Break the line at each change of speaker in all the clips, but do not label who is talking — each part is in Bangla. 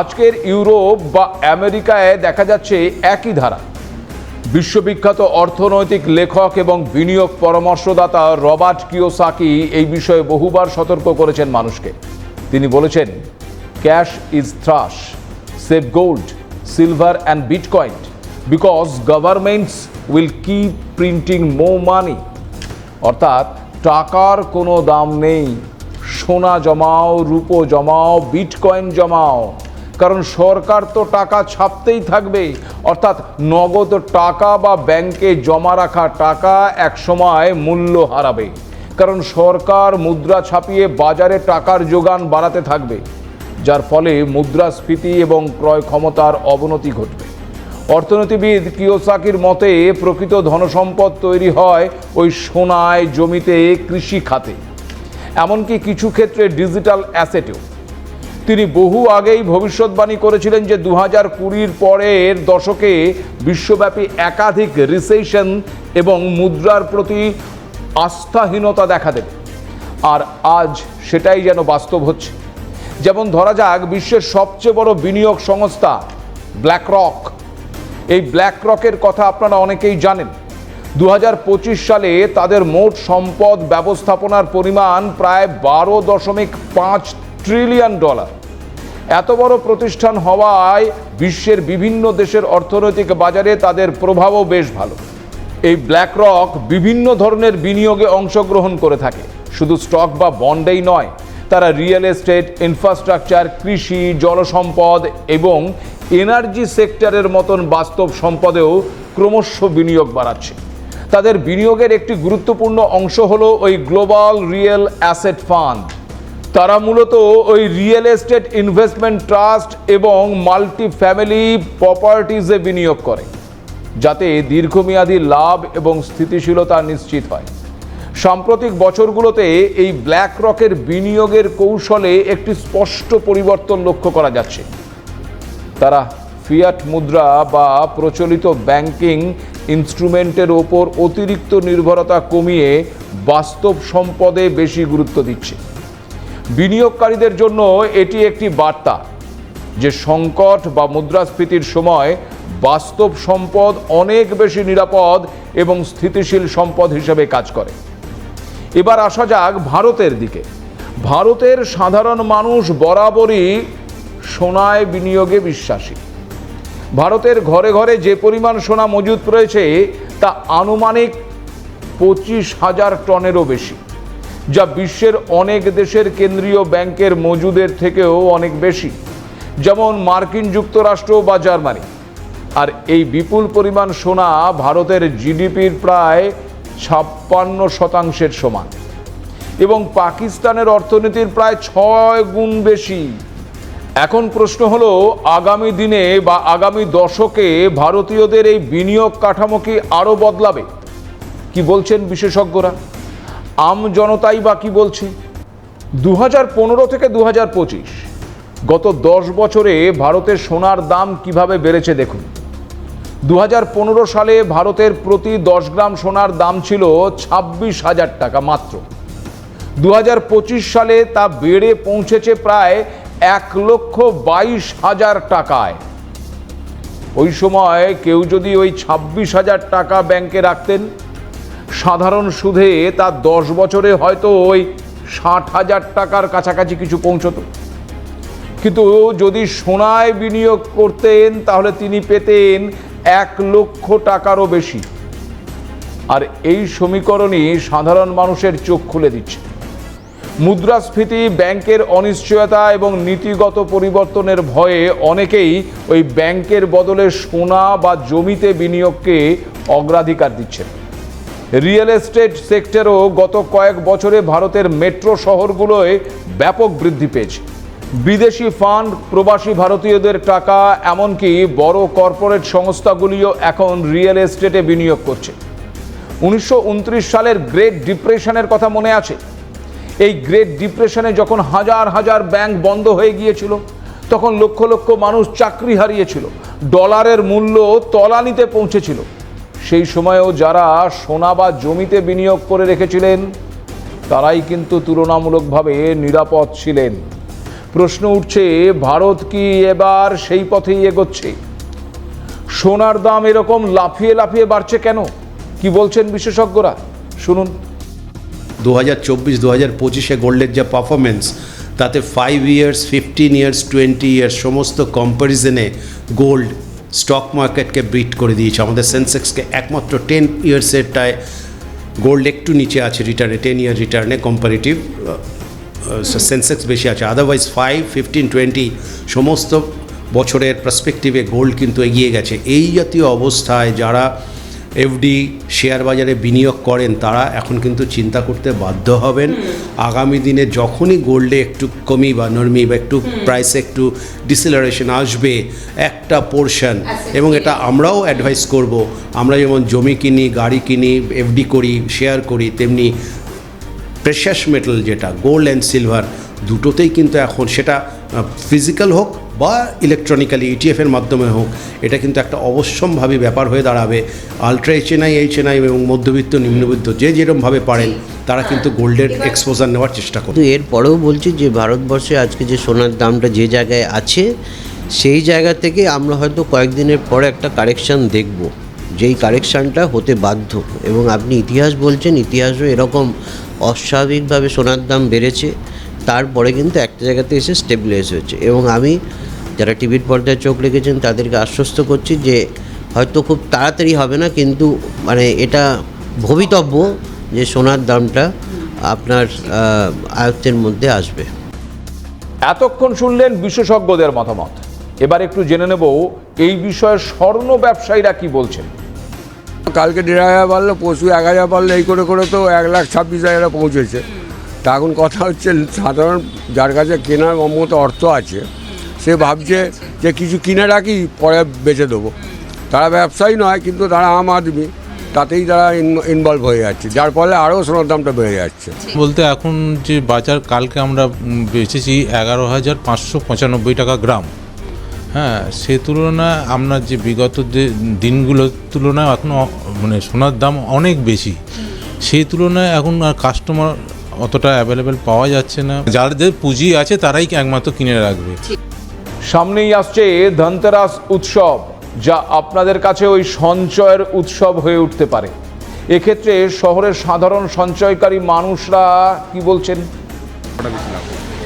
আজকের ইউরোপ বা আমেরিকায় দেখা যাচ্ছে একই ধারা। বিশ্ববিখ্যাত অর্থনৈতিক লেখক এবং বিনিয়োগ পরামর্শদাতা রবার্ট কিওসাকি এই বিষয়ে বহুবার সতর্ক করেছেন মানুষকে। তিনি বলেছেন, cash is trash save gold, silver and bitcoin, because governments will keep printing more money. অর্থাৎ, টাকার কোনো দাম নেই। সোনা জমাও, রূপো জমাও, বিটকয়েন জমাও। কারণ সরকার তো টাকা ছাপতেই থাকবে। অর্থাৎ নগদ টাকা বা ব্যাংকে জমা রাখা টাকা একসময় মূল্য হারাবে। কারণ সরকার মুদ্রা ছাপিয়ে বাজারে টাকার যোগান বাড়াতে থাকবে, যার ফলে মুদ্রাস্ফীতি এবং ক্রয় ক্ষমতার অবনতি ঘটবে। অর্থনীতিবিদ কিওসাকির মতে, প্রকৃত ধনসম্পদ তৈরি হয় ওই সোনায় জমিতে কৃষি খাতে। এমনকি কিছু ক্ষেত্রে ডিজিটাল অ্যাসেটেও। তিনি বহু আগেই ভবিষ্যৎবাণী করেছিলেন যে দু হাজার কুড়ির পরের দশকে বিশ্বব্যাপী একাধিক রিসেশন এবং মুদ্রার প্রতি আস্থাহীনতা দেখা দেবে। আর আজ সেটাই যেন বাস্তব হচ্ছে। যেমন ধরা যাক, বিশ্বের সবচেয়ে বড় বিনিয়োগ সংস্থা ব্ল্যাক রক এই ব্ল্যাক রকের কথা আপনারা অনেকেই জানেন। দু হাজার পঁচিশ সালে তাদের মোট সম্পদ ব্যবস্থাপনার পরিমাণ প্রায় বারো দশমিক পাঁচ ট্রিলিয়ন ডলার এত বড় প্রতিষ্ঠান হওয়ায় বিশ্বের বিভিন্ন দেশের অর্থনৈতিক বাজারে তাদের প্রভাবও বেশ ভালো। এই ব্ল্যাক রক বিভিন্ন ধরনের বিনিয়োগে অংশগ্রহণ করে থাকে। শুধু স্টক বা বন্ডেই নয়, তারা রিয়েল এস্টেট, ইনফ্রাস্ট্রাকচার, কৃষি, জলসম্পদ এবং এনার্জি সেক্টরের মতন বাস্তব সম্পদেও ক্রমশ বিনিয়োগ বাড়াচ্ছে। তাদের বিনিয়োগের একটি গুরুত্বপূর্ণ অংশ হলো ওই গ্লোবাল রিয়েল অ্যাসেট ফান্ড। তারা মূলত ওই রিয়েল এস্টেট ইনভেস্টমেন্ট ট্রাস্ট এবং মাল্টি ফ্যামিলি প্রপার্টিজে বিনিয়োগ করে, যাতে দীর্ঘমেয়াদী লাভ এবং স্থিতিশীলতা নিশ্চিত হয়। সাম্প্রতিক বছরগুলোতে এই ব্ল্যাক রকের বিনিয়োগের কৌশলে একটি স্পষ্ট পরিবর্তন লক্ষ্য করা যাচ্ছে। তারা ফিয়াট মুদ্রা বা প্রচলিত ব্যাংকিং ইনস্ট্রুমেন্টের ওপর অতিরিক্ত নির্ভরতা কমিয়ে বাস্তব সম্পদে বেশি গুরুত্ব দিচ্ছে। বিনিয়োগকারীদের জন্য এটি একটি বার্তা যে সংকট বা মুদ্রাস্ফীতির সময় বাস্তব সম্পদ অনেক বেশি নিরাপদ এবং স্থিতিশীল সম্পদ হিসেবে কাজ করে। এবার আসা যাক ভারতের দিকে। ভারতের সাধারণ মানুষ বরাবরই সোনায় বিনিয়োগে বিশ্বাসী। ভারতের ঘরে ঘরে যে পরিমাণ সোনা মজুদ রয়েছে, তা আনুমানিক পঁচিশ হাজার টনেরও বেশি। যা বিশ্বের অনেক দেশের কেন্দ্রীয় ব্যাংকের মজুদের থেকেও অনেক বেশি। যেমন মার্কিন যুক্তরাষ্ট্র বা জার্মানি। আর এই বিপুল পরিমাণ সোনা ভারতের জিডিপির প্রায় ছাপ্পান্ন শতাংশের সমান। এবং পাকিস্তানের অর্থনীতির প্রায় ছয় গুণ বেশি। এখন প্রশ্ন হলো, আগামী দিনে বা আগামী দশকে ভারতীয়দের এই বিনিয়োগ কাঠামো কি আরও বদলাবে? কি বলছেন বিশেষজ্ঞরা? আম জনতাই বা কি বলছে? দু পনেরো থেকে দু পঁচিশ। গত দশ বছরে ভারতের সোনার দাম কীভাবে বেড়েছে দেখুন। দু হাজার পনেরো সালে ভারতের প্রতি দশ গ্রাম সোনার দাম ছিল ছাব্বিশ হাজার টাকা মাত্র। দু হাজার পঁচিশ সালে তা বেড়ে পৌঁছেছে প্রায় এক লক্ষ বাইশ হাজার টাকায়। ওই সময় কেউ যদি ওই ছাব্বিশ হাজার টাকা ব্যাংকে রাখতেন সাধারণ সুদে তার দশ বছরে হয়তো ওই ষাট হাজার টাকার কাছাকাছি কিছু পৌঁছতো। কিন্তু যদি সোনায় বিনিয়োগ করতেন, তাহলে তিনি পেতেন এক লক্ষ টাকারও বেশি। আর এই সমীকরণই সাধারণ মানুষের চোখ খুলে দিচ্ছে। মুদ্রাস্ফীতি, ব্যাংকের অনিশ্চয়তা এবং নীতিগত পরিবর্তনের ভয়ে অনেকেই ওই ব্যাংকের বদলে সোনা বা জমিতে বিনিয়োগকে অগ্রাধিকার দিচ্ছেন। রিয়েল এস্টেট সেক্টরও গত কয়েক বছরে ভারতের মেট্রো শহরগুলোয় ব্যাপক বৃদ্ধি পেয়েছে। বিদেশি ফান্ড প্রবাসী ভারতীয়দের টাকা, এমনকি বড় কর্পোরেট সংস্থাগুলিও এখন রিয়েল এস্টেটে বিনিয়োগ করছে। উনিশশো উনত্রিশ সালের গ্রেট ডিপ্রেশনের কথা মনে আছে? এই গ্রেট ডিপ্রেশনে যখন হাজার হাজার ব্যাংক বন্ধ হয়ে গিয়েছিল, তখন লক্ষ লক্ষ মানুষ চাকরি হারিয়েছিল। ডলারের মূল্য তলানিতে পৌঁছেছিল। সেই সময়েও যারা সোনা বা জমিতে বিনিয়োগ করে রেখেছিলেন, তারাই কিন্তু তুলনামূলকভাবে নিরাপদ ছিলেন। প্রশ্ন উঠছে, ভারত কি এবার সেই পথেই এগোচ্ছে? সোনার দাম এরকম লাফিয়ে লাফিয়ে বাড়ছে কেন? কি বলছেন বিশেষজ্ঞরা? শুনুন।
দু হাজার চব্বিশ দু হাজার পঁচিশে গোল্ডের যা পারফরমেন্স তাতে five years fifteen years twenty years সমস্ত কম্প্যারিজনে গোল্ড স্টক মার্কেটকে বিট করে দিয়েছে। আমাদের সেন্সেক্সকে একমাত্র টেন ইয়ার্সেরটায় গোল্ড একটু নিচে আছে রিটার্নে টেন ইয়ার রিটার্নে কম্পারেটিভ সেন্সেক্স বেশি আছে। আদারওয়াইজ ফাইভ ফিফটিন টোয়েন্টি সমস্ত বছরের পার্সপেক্টিভে গোল্ড কিন্তু এগিয়ে গেছে। এই জাতীয় অবস্থায় যারা এফডি শেয়ার বাজারে বিনিয়োগ করেন তারা এখন কিন্তু চিন্তা করতে বাধ্য হবেন। আগামী দিনে যখনই গোল্ডে একটু কমি বা নরমি বা একটু প্রাইসে একটু ডিসেলারেশন আসবে একটা পোর্শন এবং এটা আমরাও অ্যাডভাইস করব। আমরা যেমন জমি কিনি গাড়ি কিনি এফডি করি শেয়ার করি তেমনি প্রেশাস মেটাল যেটা গোল্ড অ্যান্ড সিলভার দুটোতেই কিন্তু এখন সেটা ফিজিক্যাল হোক বা ইলেকট্রনিক্যালি ইটিএফের মাধ্যমে হোক এটা কিন্তু একটা অবশ্যম্ভাবী ব্যাপার হয়ে দাঁড়াবে। আলট্রা এইচএনআই এইচএনআই এবং মধ্যবিত্ত নিম্নবিত্ত যে যেরমভাবে পারেন তারা কিন্তু গোল্ডের এক্সপোজার নেওয়ার চেষ্টা করবে।
এরপরেও বলছি যে ভারতবর্ষে আজকে যে সোনার দামটা যে জায়গায় আছে সেই জায়গা থেকে আমরা হয়তো কয়েকদিনের পরে একটা কারেকশান দেখব। যেই কারেকশানটা হতে বাধ্য। এবং আপনি ইতিহাস বলছেন ইতিহাসও এরকম অস্বাভাবিকভাবে সোনার দাম বেড়েছে। তারপরে কিন্তু একটা জায়গাতে এসে স্টেবিলাইজ হয়েছে। এবং আমি যারা টিভির পর্দায় চোখ রেখেছেন তাদেরকে আশ্বস্ত করছি যে হয়তো খুব তাড়াতাড়ি হবে না কিন্তু মানে এটা ভবিতব্য যে সোনার দামটা আপনার আয়ত্তের মধ্যে আসবে।
এতক্ষণ শুনলেন বিশেষজ্ঞদের মতামত। এবার একটু জেনে নেব এই বিষয়ে স্বর্ণ ব্যবসায়ীরা কি বলছেন।
কালকে দেড় হাজার বাড়লো পরশু এক হাজার বাড়লো এই করে করে তো এক লাখ ছাব্বিশ হাজারে পৌঁছেছে। তা এখন কথা হচ্ছে সাধারণ যার কাছে কেনার মতো অর্থ আছে সে ভাবছে যে কিছু কিনে রাখি পরে বেচে দেবো। তারা ব্যবসায়ী নয় কিন্তু তারা আম আদমি তাতেই তারা ইনভলভ হয়ে যাচ্ছে যার ফলে আরও সোনার দামটা বেড়ে যাচ্ছে।
বলতে এখন যে বাজার কালকে আমরা বেচেছি এগারো হাজার পাঁচশো পঁচানব্বই টাকা গ্রাম। হ্যাঁ সে তুলনায় আপনার যে বিগত যে দিনগুলোর তুলনায় এখন অ- মানে সোনার দাম অনেক বেশি। সেই তুলনায় এখন আর কাস্টমার অতটা অ্যাভেলেবেল পাওয়া যাচ্ছে না। যাদের পুঁজি আছে তারাই একমাত্র কিনে রাখবে।
সামনেই আসছে ধনতেরাস উৎসব যা আপনাদের কাছে ওই সঞ্চয়ের উৎসব হয়ে উঠতে পারে। এক্ষেত্রে শহরের সাধারণ সঞ্চয়কারী মানুষরা কি বলছেন?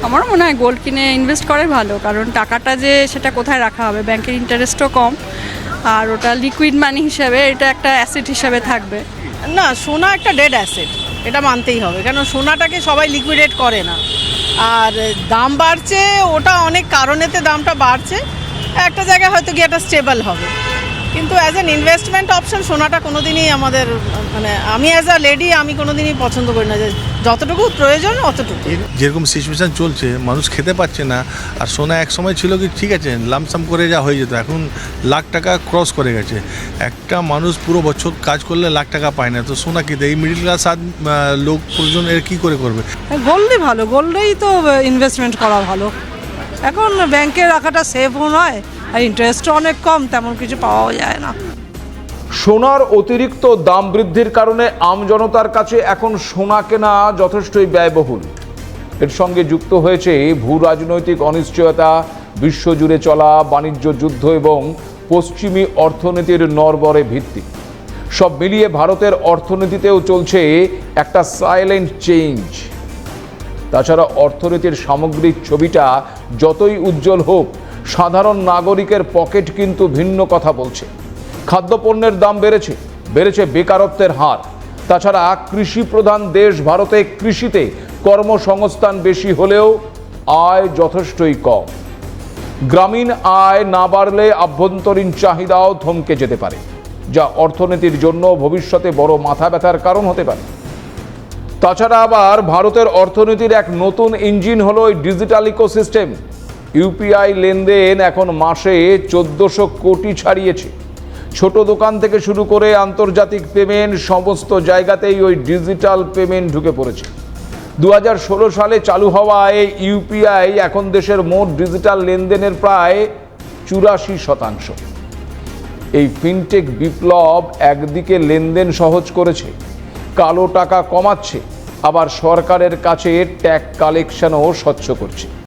আমার মনে হয় গোল্ড কিনে ইনভেস্ট করে ভালো কারণ টাকাটা যে সেটা কোথায় রাখা হবে? ব্যাংকের ইন্টারেস্টও কম আর ওটা লিকুইড মানি হিসাবে এটা একটা অ্যাসেট হিসাবে থাকবে।
না সোনা একটা ডেড অ্যাসেট এটা মানতেই হবে। কেন সোনাটাকে সবাই লিকুইডেট করে না। আর দাম বাড়ছে, ওটা অনেক কারণেতে দামটা বাড়ছে। একটা জায়গায় হয়তো গিয়ে একটা স্টেবল হবে। কিন্তু অ্যাজ অ্যান ইনভেস্টমেন্ট অপশন সোনাটা কোনোদিনই আমাদের মানে আমি অ্যাজ আ লেডি আমি কোনোদিনই পছন্দ করি না যে যতটুকু প্রয়োজন অতটুকু।
যেরকম সিচুয়েশান চলছে মানুষ খেতে পাচ্ছে না। আর সোনা এক সময় ছিল কি ঠিক আছে লামসাম করে যা হয়ে যেত এখন লাখ টাকা ক্রস করে গেছে। একটা মানুষ পুরো বছর কাজ করলে লাখ টাকা পায় না তো সোনা কিনতে এই মিডিল ক্লাস লোক প্রয়োজন এর কী করে করবে?
গোল্ডই ভালো গোল্ডেই তো ইনভেস্টমেন্ট করা ভালো। এখন ব্যাংকে রাখাটা সেফও নয় আর ইন্টারেস্টও অনেক কম তেমন কিছু পাওয়াও যায় না।
সোনার অতিরিক্ত দাম বৃদ্ধির কারণে আমজনতার কাছে এখন সোনা কেনা যথেষ্টই ব্যয়বহুল। এর সঙ্গে যুক্ত হয়েছে ভূ রাজনৈতিক অনিশ্চয়তা, বিশ্বজুড়ে চলা বাণিজ্য যুদ্ধ এবং পশ্চিমী অর্থনীতির নরবরে ভিত্তি। সব মিলিয়ে ভারতের অর্থনীতিতেও চলছে একটা সাইলেন্ট চেঞ্জ তাছাড়া অর্থনীতির সামগ্রিক ছবিটা যতই উজ্জ্বল হোক, সাধারণ নাগরিকের পকেট কিন্তু ভিন্ন কথা বলছে। খাদ্যপণ্যের দাম বেড়েছে বেড়েছে বেকারত্বের হার। তাছাড়া কৃষি প্রধান দেশ ভারতে কৃষিতে কর্মসংস্থান বেশি হলেও আয় যথেষ্টই কম। গ্রামীণ আয় না বাড়লে আভ্যন্তরীণ চাহিদাও থমকে যেতে পারে, যা অর্থনীতির জন্য ভবিষ্যতে বড় মাথা ব্যথার কারণ হতে পারে। তাছাড়া আবার ভারতের অর্থনীতির এক নতুন ইঞ্জিন হলো ডিজিটাল ইকোসিস্টেম। ইউপিআই লেনদেন এখন মাসে চোদ্দশো কোটি ছাড়িয়েছে। ছোট দোকান থেকে শুরু করে আন্তর্জাতিক পেমেন্ট, সমস্ত জায়গাতেই ওই ডিজিটাল পেমেন্ট ঢুকে পড়েছে। দু হাজার ষোলো সালে চালু হওয়া এই ইউপিআই এখন দেশের মোট ডিজিটাল লেনদেনের প্রায় চুরাশি শতাংশ। এই ফিনটেক বিপ্লব একদিকে লেনদেন সহজ করেছে, কালো টাকা কমাচ্ছে, আবার সরকারের কাছে ট্যাক্স কালেকশনও স্বচ্ছ করছে।